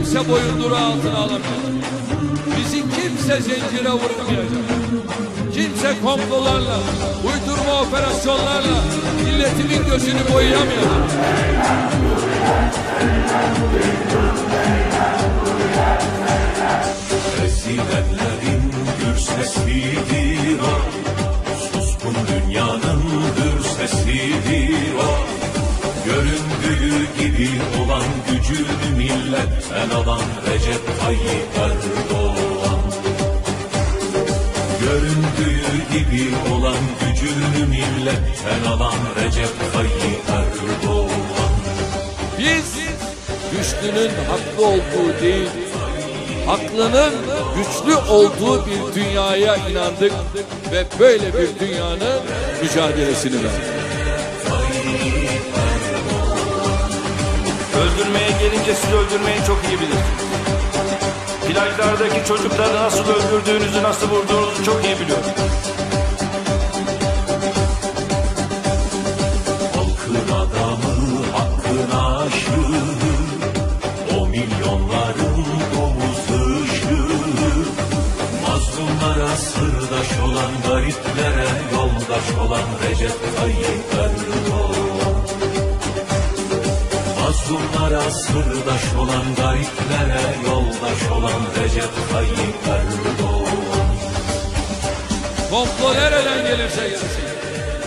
kimse boyunduru altına alamayacak. Bizi kimse zincire vuramayacak. Kimse komplolarla, uydurma operasyonlarla milletimin gözünü boyayamayacak. Ezilenlerin gür sesidir o Suskun dünyanın hür sesidir o Göründüğü gibi olan gücünü milletten alan Recep Tayyip Erdoğan Göründüğü gibi olan gücünü milletten alan Recep Tayyip Erdoğan Biz güçlünün haklı olduğu değil, haklının güçlü olduğu bir dünyaya inandık ve böyle bir dünyanın mücadelesini verdik. Öldürmeye gelince siz öldürmeyi çok iyi bilirsiniz. Plajlardaki çocukları nasıl öldürdüğünüzü, nasıl vurduğunuzu çok iyi biliyorum. Halkın adamı, hakkın aşığı O milyonların domuz ışığı Mazlumlara sırdaş olan gariplere yoldaş olan Recep Tayyip Erdoğan Mazlumlara sırdaş olan gariplere yoldaş olan Recep Tayyip Erdoğan Komplo nereden gelirse gelsin.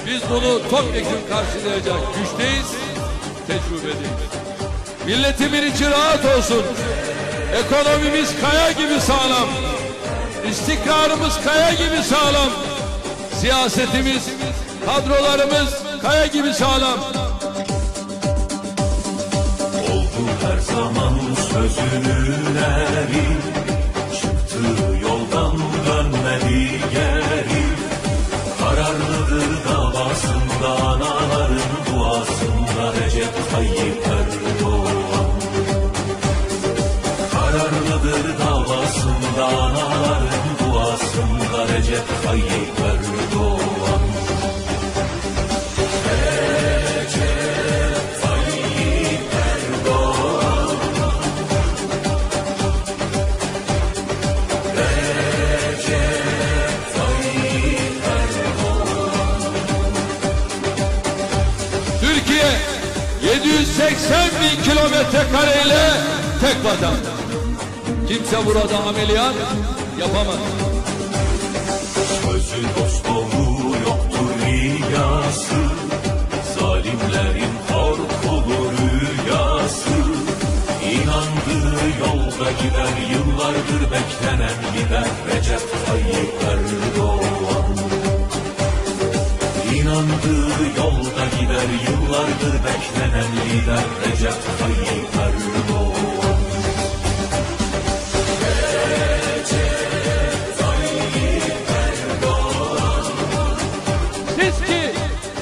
Biz bunu topyekun karşılayacak güçteyiz, tecrübedeyiz. Milletimin içi rahat olsun. Ekonomimiz kaya gibi sağlam. İstikrarımız kaya gibi sağlam. Siyasetimiz, kadrolarımız kaya gibi sağlam. Zaman sözünün eri Çıktığı yoldan dönmedi geri. Kararlıdır davasında bin kilometre kareyle tek vatan. Kimse burada ameliyat yapamaz. Sözü dost doğru yoktur riyası Zalimlerin korkulu rüyası İnandığı yolda gider Yıllardır beklenen lider Recep Tayyip Erdoğan İnandığı yolda gider Yıllardır beklenen lider Recep Tayyip Erdoğan Siz ki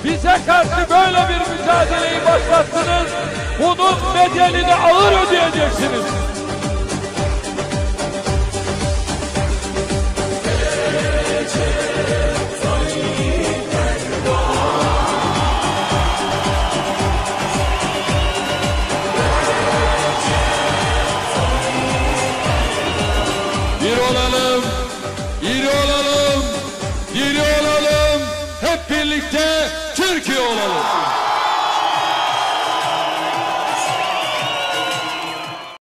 bize karşı böyle bir mücadeleyi başlattınız. Bunun bedelini ağır ödeyeceksiniz. Olalım, iri olalım, diri olalım, hep birlikte Türkiye olalım.